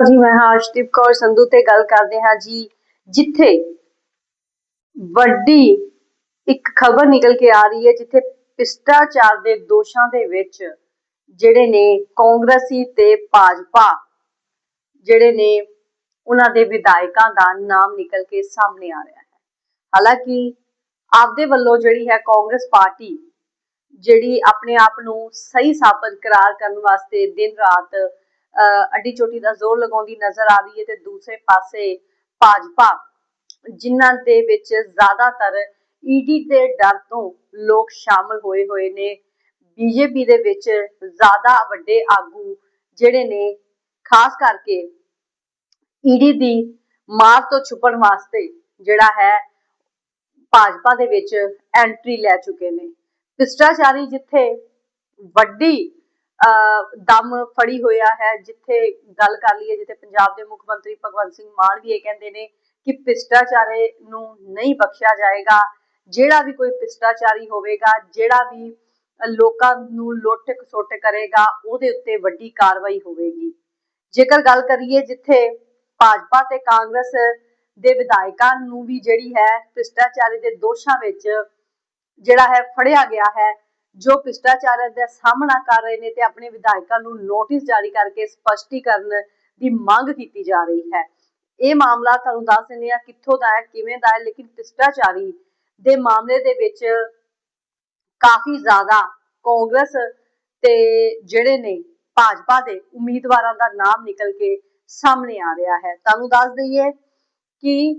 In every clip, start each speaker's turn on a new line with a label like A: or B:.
A: ਜੀ, ਮੈਂ ਹਰਸ਼ਦੀਪ ਕੌਰ ਸੰਧੂ ਤੇ ਗੱਲ ਕਰਦੇ ਹਾਂ ਜੀ, ਜਿੱਥੇ ਵੱਡੀ ਇੱਕ ਖਬਰ ਨਿਕਲ ਕੇ ਆ ਰਹੀ ਹੈ, ਜਿੱਥੇ ਭ੍ਰਿਸ਼ਟਾਚਾਰ ਦੇ ਦੋਸ਼ਾਂ ਦੇ ਵਿੱਚ ਜਿਹੜੇ ਨੇ ਕਾਂਗਰਸੀ ਤੇ ਭਾਜਪਾ, ਜਿਹੜੇ ਨੇ ਉਹਨਾਂ ਦੇ ਵਿਧਾਇਕਾਂ ਦਾ ਨਾਮ ਨਿਕਲ ਕੇ ਸਾਹਮਣੇ ਆ ਰਿਹਾ ਹੈ। ਹਾਲਾਂਕਿ ਆਪਦੇ ਵੱਲੋਂ ਜਿਹੜੀ ਹੈ ਕਾਂਗਰਸ ਪਾਰਟੀ, ਜਿਹੜੀ ਆਪਣੇ ਆਪ ਨੂੰ ਸਹੀ ਸਾਬਤ ਕਰਾਰ ਕਰਨ ਵਾਸਤੇ ਦਿਨ ਰਾਤ ਅੱਡੀ ਚੋਟੀ ਦਾ ਜ਼ੋਰ ਲਗਾਉਂਦੀ ਨਜ਼ਰ ਆ ਰਹੀ ਹੈ ਤੇ ਦੂਸਰੇ ਪਾਸੇ ਭਾਜਪਾ, ਜਿਨ੍ਹਾਂ ਦੇ ਵਿੱਚ ਜ਼ਿਆਦਾਤਰ ਈਡੀ ਦੇ ਡਰ ਤੋਂ ਲੋਕ ਸ਼ਾਮਲ ਹੋਏ ਹੋਏ ਨੇ। ਬੀਜੇਪੀ ਦੇ ਵਿੱਚ ਜ਼ਿਆਦਾ ਵੱਡੇ ਆਗੂ ਜਿਹੜੇ ਨੇ, ਖਾਸ ਕਰਕੇ ਈਡੀ ਦੀ ਮਾਰ ਤੋਂ ਛੁਪਣ ਵਾਸਤੇ ਜਿਹੜਾ ਹੈ, ਭਾਜਪਾ ਦੇ ਵਿੱਚ ਐਂਟਰੀ ਲੈ ਚੁੱਕੇ ਨੇ। ਭ੍ਰਿਸ਼ਟਾਚਾਰੀ ਜਿੱਥੇ ਵੱਡੀ ਦਮ ਫੜੀ ਹੋਇਆ ਹੈ, ਜਿੱਥੇ ਗੱਲ ਕਰ ਲਈਏ, ਜਿੱਥੇ ਪੰਜਾਬ ਦੇ ਮੁੱਖ ਮੰਤਰੀ ਭਗਵੰਤ ਸਿੰਘ ਮਾਨ ਵੀ ਇਹ ਕਹਿੰਦੇ ਨੇ ਕਿ ਭ੍ਰਿਸ਼ਟਾਚਾਰੇ ਨੂੰ ਨਹੀਂ ਬਖਸ਼ਿਆ ਜਾਏਗਾ। ਜਿਹੜਾ ਵੀ ਕੋਈ ਭ੍ਰਿਸ਼ਟਾਚਾਰੀ ਹੋਵੇਗਾ, ਜਿਹੜਾ ਵੀ ਲੋਕਾਂ ਨੂੰ ਲੁੱਟ ਖਸੁੱਟ ਕਰੇਗਾ, ਉਹਦੇ ਉੱਤੇ ਵੱਡੀ ਕਾਰਵਾਈ ਹੋਵੇਗੀ। ਜੇਕਰ ਗੱਲ ਕਰੀਏ, ਜਿੱਥੇ ਭਾਜਪਾ ਤੇ ਕਾਂਗਰਸ ਦੇ ਵਿਧਾਇਕਾਂ ਨੂੰ ਵੀ ਜਿਹੜੀ ਹੈ ਭ੍ਰਿਸ਼ਟਾਚਾਰੀ ਦੇ ਦੋਸ਼ਾਂ ਵਿੱਚ ਜਿਹੜਾ ਹੈ ਫੜਿਆ ਗਿਆ ਹੈ ਜੋ ਭ੍ਰਿਸ਼ਟਾਚਾਰ ਦਾ ਸਾਹਮਣਾ ਕਰ ਰਹੇ ਨੇ ਤੇ ਆਪਣੇ ਵਿਧਾਇਕਾਂ ਨੂੰ ਨੋਟਿਸ ਜਾਰੀ ਕਰਕੇ ਸਪਸ਼ਟੀਕਰਨ ਦੀ ਮੰਗ ਕੀਤੀ ਜਾ ਰਹੀ ਹੈ। ਇਹ ਮਾਮਲਾ ਤੁਹਾਨੂੰ ਦੱਸ ਦਿੰਦੇ ਆ ਕਿੱਥੋਂ ਦਾ ਹੈ, ਕਿਵੇਂ ਦਾ ਹੈ, ਲੇਕਿਨ ਭ੍ਰਿਸ਼ਟਾਚਾਰੀ ਦੇ ਮਾਮਲੇ ਦੇ ਵਿੱਚ ਕਾਫੀ ਜ਼ਿਆਦਾ ਕਾਂਗਰਸ ਤੇ ਜਿਹੜੇ ਨੇ ਭਾਜਪਾ ਦੇ ਉਮੀਦਵਾਰਾਂ ਦਾ ਨਾਮ ਨਿਕਲ ਕੇ ਸਾਹਮਣੇ ਆ ਰਿਹਾ ਹੈ। ਤੁਹਾਨੂੰ ਦੱਸ ਦਈਏ ਕਿ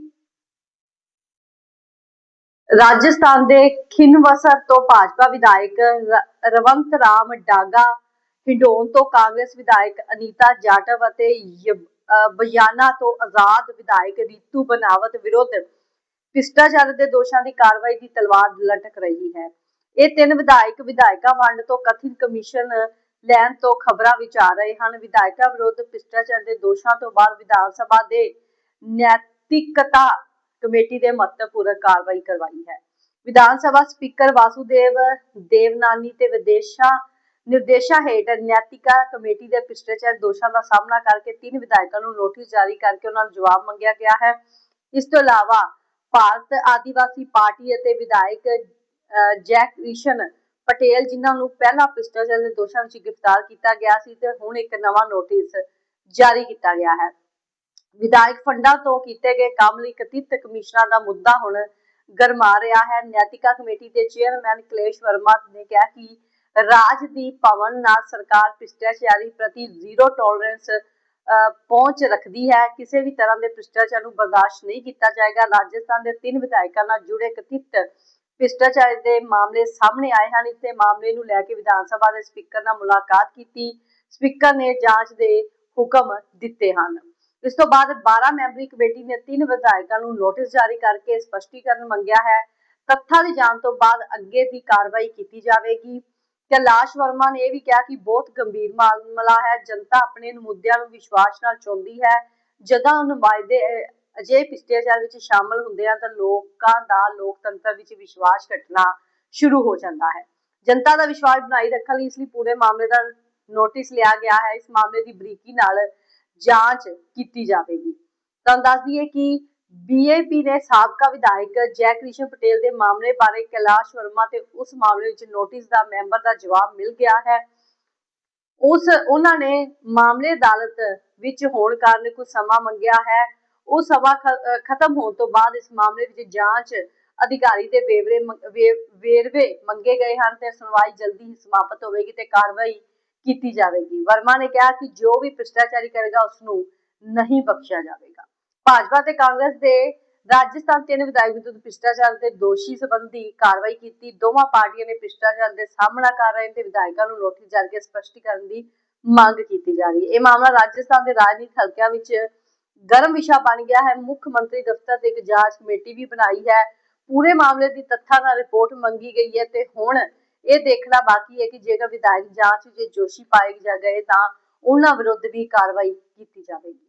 A: ਰਾਜਸਥਾਨ ਦੇ ਖਿੰਨਵਸਰ ਤੋਂ ਭਾਜਪਾ ਵਿਧਾਇਕ ਰਵੰਤ ਰਾਮ ਡਾਗਾ, ਹਿੰਡੋਨ ਤੋਂ ਕਾਂਗਰਸ ਵਿਧਾਇਕ ਅਨੀਤਾ ਜਾਟਵ ਅਤੇ ਯ- ਤੋਂ ਆਜ਼ਾਦ ਵਿਧਾਇਕ ਰੀਤੂ ਬਨਾਵਤ ਵਿਰੁੱਧ ਭ੍ਰਿਸ਼ਟਾਚਾਰ ਦੇ ਦੋਸ਼ਾਂ ਦੀ ਕਾਰਵਾਈ ਦੀ ਤਲਵਾਰ ਲਟਕ ਰਹੀ ਹੈ। ਇਹ ਤਿੰਨ ਵਿਧਾਇਕ ਵਿਧਾਇਕਾ ਵੰਡ ਤੋਂ ਕਥਿਤ ਕਮਿਸ਼ਨ ਲੈਣ ਤੋਂ ਖਬਰਾਂ ਵਿੱਚ ਆ ਰਹੇ ਹਨ। ਵਿਧਾਇਕਾਂ ਵਿਰੁੱਧ ਭ੍ਰਿਸ਼ਟਾਚਾਰ ਦੇ ਦੋਸ਼ਾਂ ਤੋਂ ਬਾਅਦ ਵਿਧਾਨ ਸਭਾ ਦੇ ਨੈਤਿਕਤਾ ਕਮੇਟੀ ਦੇ ਮਹੱਤਵਪੂਰਨ ਕਾਰਵਾਈ ਕਰਵਾਈ ਹੈ। ਵਿਧਾਨ ਸਭਾ ਸਪੀਕਰ ਵਾਸੂਦੇਵ ਦੇਵਨਾਨੀ ਤੇ ਵਿਦੇਸ਼ਾਂ ਨਿਰਦੇਸ਼ਾਂ ਹੇਠ ਨੈਤਿਕਾ ਕਮੇਟੀ ਦੇ ਭ੍ਰਿਸ਼ਟਾਚਾਰ ਦੋਸ਼ਾਂ ਦਾ ਸਾਹਮਣਾ ਕਰਕੇ ਤਿੰਨ ਵਿਧਾਇਕਾਂ ਨੂੰ ਨੋਟਿਸ ਜਾਰੀ ਕਰਕੇ ਉਹਨਾਂ ਨੂੰ ਜਵਾਬ ਮੰਗਿਆ ਗਿਆ ਹੈ। ਇਸ ਤੋਂ ਇਲਾਵਾ ਭਾਰਤ ਆਦੀਵਾਸੀ ਪਾਰਟੀ ਅਤੇ ਵਿਧਾਇਕ ਅਹ, ਜੈਕ ਕ੍ਰਿਸ਼ਨ ਪਟੇਲ ਜਿਨ੍ਹਾਂ ਨੂੰ ਪਹਿਲਾਂ ਭ੍ਰਿਸ਼ਟਾਚਾਰ ਦੇ ਦੋਸ਼ਾਂ ਵਿੱਚ ਗ੍ਰਿਫਤਾਰ ਕੀਤਾ ਗਿਆ ਸੀ ਤੇ ਹੁਣ ਇੱਕ ਨਵਾਂ ਨੋਟਿਸ ਜਾਰੀ ਕੀਤਾ ਗਿਆ ਹੈ। ਵਿਧਾਇਕ ਫੰਡਾਂ ਤੋਂ ਕੀਤੇ ਗਏ ਕੰਮ ਲਈ ਕਥਿਤ ਕਮਿਸ਼ਨਾਂ ਦਾ ਮੁੱਦਾ ਹੁਣ ਗਰਮਾ ਰਿਹਾ ਹੈ। ਨੈਤਿਕਾ ਕਮੇਟੀ ਦੇ ਚੇਅਰਮੈਨ ਕਲੇਸ਼ ਵਰਮਾ ਨੇ ਕਿਹਾ ਕਿ ਰਾਜ ਦੀ ਭਵਨ ਨਾਲ ਸਰਕਾਰ ਭ੍ਰਿਸ਼ਟਾਚਾਰੀ ਪ੍ਰਤੀ ਜ਼ੀਰੋ ਟੋਲਰੈਂਸ ਪਹੁੰਚ ਰੱਖਦੀ ਹੈ। ਕਿਸੇ ਵੀ ਤਰ੍ਹਾਂ ਦੇ ਭ੍ਰਿਸ਼ਟਾਚਾਰ ਨੂੰ ਬਰਦਾਸ਼ਤ ਨਹੀਂ ਕੀਤਾ ਜਾਏਗਾ। ਰਾਜਸਥਾਨ ਦੇ ਤਿੰਨ ਵਿਧਾਇਕਾਂ ਨਾਲ ਜੁੜੇ ਕਥਿਤ ਭ੍ਰਿਸ਼ਟਾਚਾਰ ਦੇ ਮਾਮਲੇ ਸਾਹਮਣੇ ਆਏ ਹਨ। ਇਸ ਮਾਮਲੇ ਨੂੰ ਲੈ ਕੇ ਵਿਧਾਨ ਸਭਾ ਦੇ ਸਪੀਕਰ ਨਾਲ ਮੁਲਾਕਾਤ ਕੀਤੀ। ਸਪੀਕਰ ਨੇ ਜਾਂਚ ਦੇ ਹੁਕਮ ਦਿੱਤੇ ਹਨ। ਇਸ ਤੋਂ ਬਾਅਦ 12 ਮੈਂਬਰੀ ਕਮੇਟੀ ਨੇ ਤਿੰਨ ਵਿਧਾਇਕਾਂ ਨੂੰ ਨੋਟਿਸ ਜਾਰੀ ਕਰਕੇ ਸਪਸ਼ਟੀਕਰਨ ਮੰਗਿਆ ਹੈ। ਤੱਥਾਂ ਦੀ ਜਾਂਚ ਤੋਂ ਬਾਅਦ ਅੱਗੇ ਦੀ ਕਾਰਵਾਈ ਕੀਤੀ ਜਾਵੇਗੀ। ਕੈਲਾਸ਼ ਵਰਮਾ ਨੇ ਇਹ ਵੀ ਕਿਹਾ ਕਿ ਬਹੁਤ ਗੰਭੀਰ ਮਾਮਲਾ ਹੈ। ਜਨਤਾ ਆਪਣੇ ਮੁੱਦਿਆਂ ਨੂੰ ਵਿਸ਼ਵਾਸ ਨਾਲ ਚੁਣਦੀ ਹੈ। ਜਦੋਂ ਨੁਮਾਇੰਦੇ ਅਹ, ਅਜਿਹੇ ਭ੍ਰਿਸ਼ਟਾਚਾਰ ਵਿੱਚ ਸ਼ਾਮਲ ਹੁੰਦੇ ਆ ਤਾਂ ਲੋਕਾਂ ਦਾ ਲੋਕਤੰਤਰ ਵਿੱਚ ਵਿਸ਼ਵਾਸ ਘਟਣਾ ਸ਼ੁਰੂ ਹੋ ਜਾਂਦਾ ਹੈ। ਜਨਤਾ ਦਾ ਵਿਸ਼ਵਾਸ ਬਣਾਈ ਰੱਖਣ ਲਈ ਇਸ ਲਈ ਪੂਰੇ ਮਾਮਲੇ ਦਾ ਨੋਟਿਸ ਲਿਆ ਗਿਆ ਹੈ। ਇਸ ਮਾਮਲੇ ਦੀ ਬਰੀਕੀ ਨਾਲ ਜਾਂਚ ਕੀਤੀ ਜਾਵੇਗੀ। ਤੁਹਾਨੂੰ ਦੱਸ ਦਈਏ ਕਿ ਬੀਏਪੀ ਨੇ ਸਾਬਕਾ ਵਿਧਾਇਕ ਜੈ ਕ੍ਰਿਸ਼ਨ ਪਟੇਲ ਦੇ ਮਾਮਲੇ ਬਾਰੇ ਕੈਲਾਸ਼ ਵਰਮਾ ਤੇ ਉਸ ਮਾਮਲੇ ਵਿੱਚ ਨੋਟਿਸ ਦਾ ਮੈਂਬਰ ਦਾ ਜਵਾਬ ਮਿਲ ਗਿਆ ਹੈ। ਉਸ, ਉਹਨਾਂ ਨੇ ਮਾਮਲੇ ਅਦਾਲਤ ਵਿੱਚ ਹੋਣ ਕਾਰਨ ਕੁਝ ਸਮਾਂ ਮੰਗਿਆ ਹੈ। ਉਹ ਸਮਾਂ ਖਤਮ ਹੋਣ ਤੋਂ ਬਾਅਦ ਇਸ ਮਾਮਲੇ ਵਿੱਚ ਜਾਂਚ ਅਧਿਕਾਰੀ ਦੇ ਵੇਰਵੇ ਵੇਰਵੇ ਮੰਗੇ ਗਏ ਹਨ ਤੇ ਸੁਣਵਾਈ ਜਲਦੀ ਹੀ ਸਮਾਪਤ ਹੋਵੇਗੀ ਤੇ ਕਾਰਵਾਈ ਕੀਤੀ ਜਾਵੇਗੀ। ਵਰਮਾ ਨੇ ਕਿਹਾ ਕਿ ਜੋ ਵੀ ਭ੍ਰਿਸ਼ਟਾਚਾਰੀ ਕਰੇਗਾ ਉਸ ਨੂੰ ਨਹੀਂ ਬਖਸ਼ਿਆ ਜਾਵੇਗਾ। ਭਾਜਪਾ ਤੇ ਕਾਂਗਰਸ ਦੇ ਰਾਜਸਥਾਨ ਤਿੰਨ ਵਿਧਾਇਕ ਵਿਰੁੱਧ ਭ੍ਰਿਸ਼ਟਾਚਾਰ ਦੇ ਦੋਸ਼ੀ ਸੰਬੰਧੀ ਕਾਰਵਾਈ ਕੀਤੀ। ਦੋਵਾਂ ਪਾਰਟੀਆਂ ਨੇ ਭ੍ਰਿਸ਼ਟਾਚਾਰ ਦੇ ਸਾਹਮਣਾ ਕਰ ਰਹੇ ਤੇ ਵਿਧਾਇਕਾਂ ਨੂੰ ਨੋਟਿਸ ਜਾਰੀ ਕੇ ਸਪਸ਼ਟੀਕਰਨ ਦੀ ਮੰਗ ਕੀਤੀ ਜਾ ਰਹੀ ਹੈ। ਇਹ ਮਾਮਲਾ ਰਾਜਸਥਾਨ ਦੇ ਰਾਜਨੀਤਿਕ ਹਲਕਿਆਂ ਵਿੱਚ ਗਰਮ ਵਿਸ਼ਾ ਬਣ ਗਿਆ ਹੈ। ਮੁੱਖ ਮੰਤਰੀ ਦਫ਼ਤਰ ਤੇ ਇੱਕ ਜਾਂਚ ਕਮੇਟੀ ਵੀ ਬਣਾਈ ਹੈ। ਪੂਰੇ ਮਾਮਲੇ ਦੀ ਤੱਥਾਂ ਨਾਲ ਰਿਪੋਰਟ ਮੰਗੀ ਗਈ ਹੈ ਤੇ ਹੁਣ ਇਹ ਦੇਖਣਾ ਬਾਕੀ ਹੈ ਕਿ ਜੇਕਰ ਵਿਧਾਇਕ ਜਾਂਚ ਵਿੱਚ ਦੋਸ਼ੀ ਪਾਏ ਜਾ ਗਏ ਤਾਂ ਉਹਨਾਂ ਵਿਰੁੱਧ ਵੀ ਕਾਰਵਾਈ ਕੀਤੀ ਜਾਵੇਗੀ।